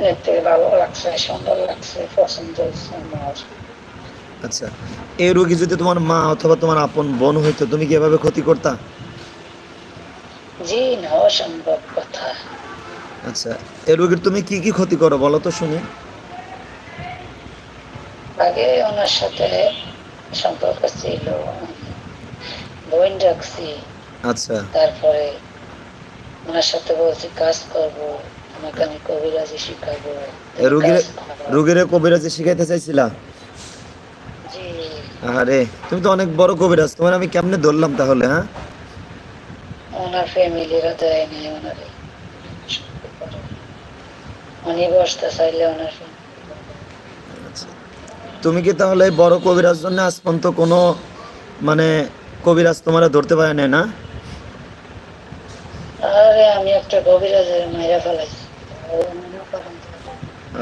দেখতে ভালো লাগছে সুন্দর লাগছে পছন্দ হয়েছে আমার আচ্ছা এই রোগী যদি তোমার মা অথবা তোমার আপন বোন হইতো তুমি কি এভাবে ক্ষতি করতা? জি না অসম্ভব কথা। আচ্ছা এই রোগীর তুমি কি কি ক্ষতি করো বলো তো শুনি। আগে ওনার সাথে সম্পর্ক ছিল বোন রাখছি। আচ্ছা। তারপরে ওনার সাথে বলছি কাজ করব। তোমাকে আমি কবিরাজি শিখাবো। এ রোগীর কবিরাজি শিখাইতে চাইছিলা? আরে তুমি তো অনেক বড় কবিরাজ তোমার আমি কেমনে ধরলাম তাহলে হ্যাঁ? ওনার ফ্যামিলিরা দেয় নাই ওনারে উনি বসতে চাইলে ওনার আচ্ছা। তুমি কি তাহলে বড় কবিরাজ জন্য আজ পর্যন্ত কোনো মানে কবিরাজ তোমার ধরতে পারে না? আরে আমি একটা কবিরাজের মাইরা ফেলাইছি।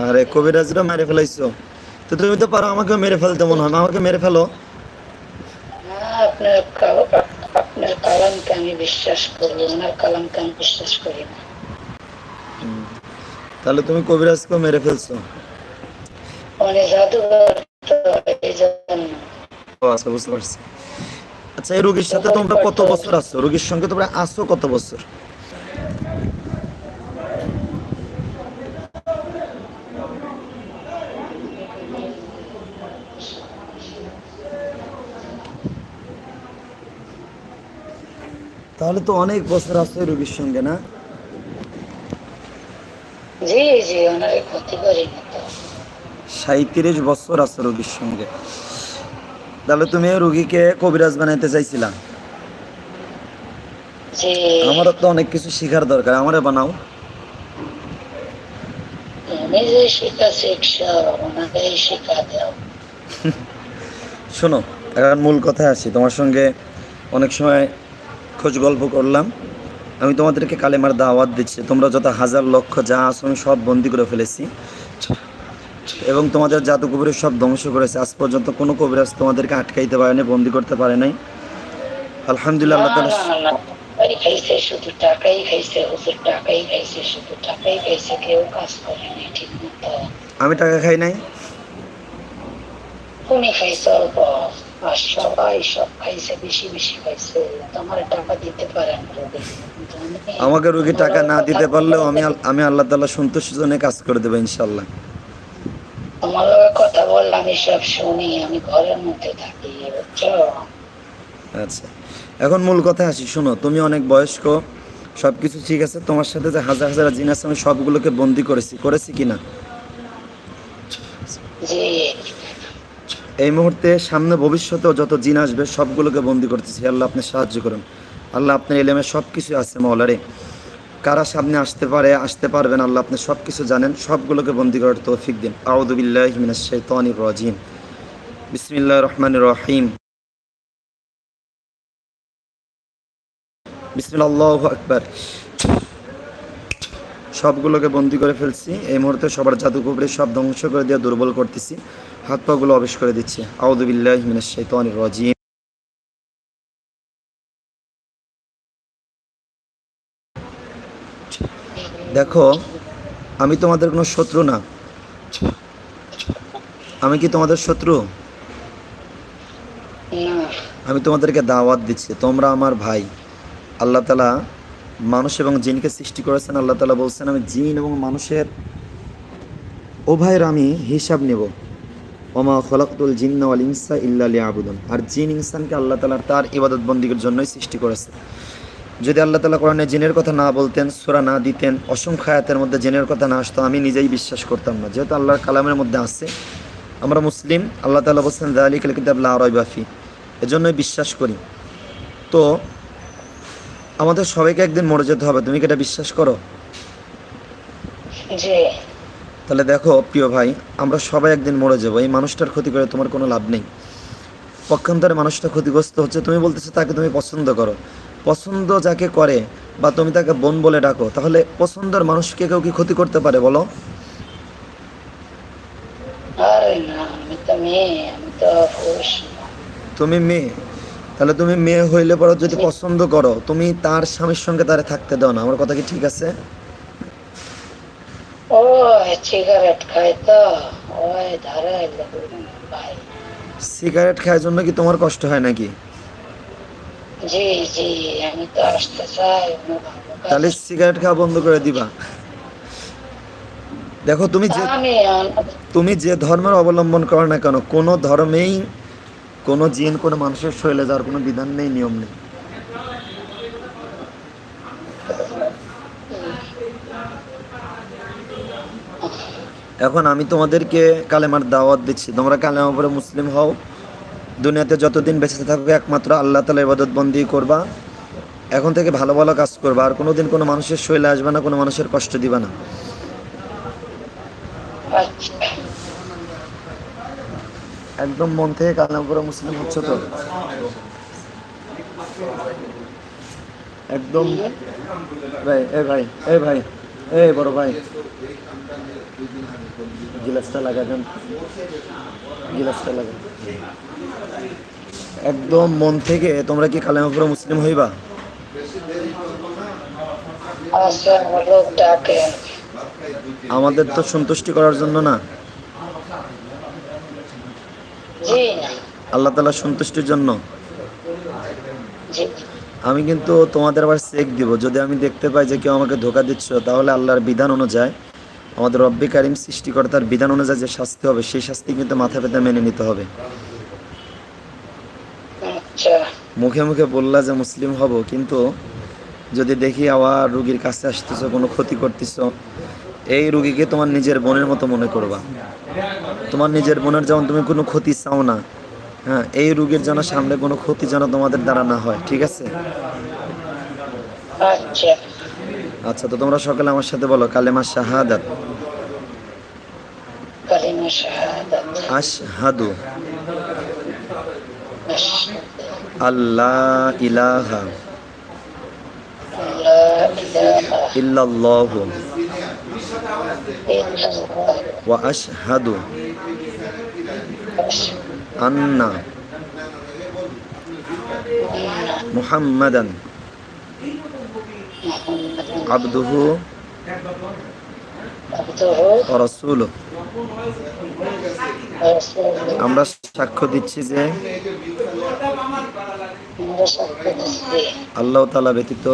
আরে কবিরাজরা মেরে ফেলাইছো। তো তুমি তো পারো আমাকে মেরে ফেলতে মনে হয় আমাকে মেরে ফেলো। আপনার আপনার কালামকে আমি বিশ্বাস করি ওনার কালামকে আমি বিশ্বাস করি না। তাহলে তুমি কবিরাজকেও মেরে ফেলছো? উনি জাদুঘর আচ্ছা বুঝতে পারছি। আচ্ছা এই রোগীর সাথে তোমরা কত বছর আছো? রোগীর সঙ্গে তোমরা আছো কত বছর? তাহলে তো অনেক বছর আছে রোগীর সঙ্গে না? জি জি ওনারে ক্ষতি করি সাঁত্রিশ বছর আছে রোগীর সঙ্গে। তাহলে তুমি রোগীকে কবিরাজ বানাইতে চাইছিলা? জি। আমারও তো অনেক কিছু শেখার দরকার আমারে বানাও। শোনো এখন মূল কথায় আসি। তোমার সঙ্গে অনেক সময় খোঁজ গল্প করলাম। আমি তোমাদেরকে কালেমার দাওয়াত দিচ্ছি। তোমরা যত হাজার লক্ষ যা আছো আমি সব বন্দি করে ফেলেছি। এবং তোমাদের জাদু কবিরের সব ধ্বংস করেছে। আজ পর্যন্ত কোনো কবিরাজ তোমাদেরকে আটকাইতে পারে নাই বন্দি করতে পারে নাই আলহামদুলিল্লাহ আমি টাকা খাই নাই। তুমি খাইছো অল্প। আর সবাই সব খাইছে বেশি বেশি খাইছে তোমার টাকা দিতে পারেন। রোগী কিন্তু আমি- আমাকে রোগী টাকা না দিতে পারলেও আমি আমি আল্লাহ তাআলা সন্তুষ্ট জন্য কাজ করে দেবো ইনশাল্লাহ আমার কথা বললে আমি সব শুনি আমি ঘরের মধ্যে থাকি বুঝছ? আচ্ছা এখন মূল কথা আসি শোনো তুমি অনেক বয়স্ক সব কিছু ঠিক আছে তোমার সাথে যে হাজার হাজার জিন আছে আমি সবগুলোকে বন্দি করেছি করেছি কি না জি এই মুহূর্তে সামনে ভবিষ্যতেও যত জিন আসবে, সবগুলোকে বন্দি করতেছি। আল্লাহ আপনি সাহায্য করুন। আল্লাহ আপনার এলেমে সব কিছু আছে মহলারে কারা সামনে আসতে পারে, আসতে পারবেন আল্লাহ আপনি সব কিছু জানেন। সবগুলোকে বন্দি করার তৌফিক দিন। আউদুবিল্লাহ মিনাশ শাইতানির রাজিম। বিসমিল্লাহির রহমানির রহিম। বিসমিল্লাহ আকবার। সবগুলোকে বন্দি করে ফেলছি। এই মুহূর্তে সবার জাদু কুবরে সব ধ্বংস করে দিয়ে দুর্বল করতেছি। হাত পাগুলো অবেশ করে দিচ্ছি। রাজিম। দেখো, আমি তোমাদের কোনো শত্রু না। আমি কি তোমাদের শত্রু? আমি তোমাদেরকে দাওয়াত দিচ্ছি, তোমরা আমার ভাই। আল্লাহ তালা মানুষ এবং জিনকে সৃষ্টি করেছেন। আল্লাহ তালা বলছেন, আমি জিন এবং মানুষের উভয়ের আমি হিসাব নেব। ওমা খলাকুল জিন্না ওয়াল ইনসা ইল্লা আবুদন আর জিন ইনসানকে আল্লাহ তালা তার ইবাদত বন্দীগের জন্যই সৃষ্টি করেছে। যদি আল্লাহ তালা কোরআনে জিনের কথা না বলতেন, সুরা না দিতেন, অসংখ্য আয়াতের মধ্যে জিনের কথা না আসতো, আমি নিজেই বিশ্বাস করতাম না। যেহেতু আল্লাহর কালামের মধ্যে আছে, আমরা মুসলিম, আল্লাহ তালা বলছেন দালিক কিতাব লা রয়বাফি এজন্যই বিশ্বাস করি। তো, আমাদের সবাইকে একদিন মরে যেতে হবে, তুমি কি এটা বিশ্বাস করো? তাহলে দেখো প্রিয় ভাই আমরা সবাই একদিন মরে যাব। এই মানুষটার ক্ষতি করে তোমার কোনো লাভ নেই। পক্ষান্তরে মানুষটা ক্ষতিগ্রস্ত হচ্ছে। তুমি বলতেছো তাকে তুমি পছন্দ করো। পছন্দ যাকে করে বা তুমি তাকে বোন বলে ডাকো তাহলে পছন্দের মানুষকে কেউ কি ক্ষতি করতে পারে বলো। তুমি মেয়ে। তাহলে তুমি মেয়ে হইলে পরে যদি পছন্দ করো তুমি তার স্বামীর সঙ্গে তারে থাকতে দাও না। আমার কথা কি ঠিক আছে? ওই সিগারেট খাই তো। ওই ধরে ভাই সিগারেট খাওয়ার জন্য কি তোমার কষ্ট হয় নাকি? জি জি আমি তো আসতে চাই। তাহলে সিগারেট খাওয়া বন্ধ করে দিবা। দেখো তুমি যে তুমি যে ধর্মের অবলম্বন করো না কেন কোনো ধর্মেই কোনো জিন কোনো মানুষের শরীরে যাওয়ার কোনো বিধান নেই নিয়ম নেই। এখন আমি তোমাদেরকে কালেমার দাওয়াত দিচ্ছি। তোমরা কালেমা পরে মুসলিম হও। দুনিয়াতে যতদিন বেঁচে থাকবে একমাত্র আল্লাহ তালা ইবাদত বন্দি করবা। এখন থেকে ভালো ভালো কাজ করবা। আর কোনোদিন কোনো মানুষের শৈলে আসবে না, কোনো মানুষের কষ্ট দিবা না। একদম মন থেকে কালেমা মুসলিম হচ্ছে তো? একদম ভাই, এ ভাই এ ভাই, এ বড় ভাই। গিলাসটা লাগাবেন। গিলাসটা লাগান। একদম মন থেকে তোমরা কি কালেমা পরে মুসলিম হইবা? আমাদের তো সন্তুষ্টি করার জন্য না। আল্লাহ তালা সন্তুষ্টির জন্য। আমি কিন্তু তোমাদের আবার চেক দিব। যদি আমি দেখতে পাই যে কেউ আমাকে ধোকা দিচ্ছ তাহলে আল্লাহর বিধান অনুযায়ী আমাদের রব্বি কারিম সৃষ্টিকর্তার বিধান অনুযায়ী যে শাস্তি হবে সেই শাস্তি কিন্তু মাথা পেতে মেনে নিতে হবে। আচ্ছা। মুখে মুখে বললা যে মুসলিম হব কিন্তু যদি দেখি আবার রুগীর কাছে আসতেছ কোনো ক্ষতি করতেছ এই রুগীকে তোমার নিজের বোনের মতো মনে করবা। তোমার নিজের বোনের যেমন তুমি কোনো ক্ষতি চাও না হ্যাঁ এই রুগীর যেন সামনে কোনো ক্ষতি যেন তোমাদের দ্বারা না হয় ঠিক আছে? আচ্ছা। আচ্ছা তো তোমরা সকালে আমার সাথে বলো কালেমা শাহাদাত কালিমা শাহাদাত। আশহাদু আল্লাহ ইলাহা ইল্লাল্লাহু ওয়া আশহাদু আন্না মুহাম্মাদুন আবদুহু আমরা সাক্ষ্য দিচ্ছি যে আল্লাহ তালা ব্যতীত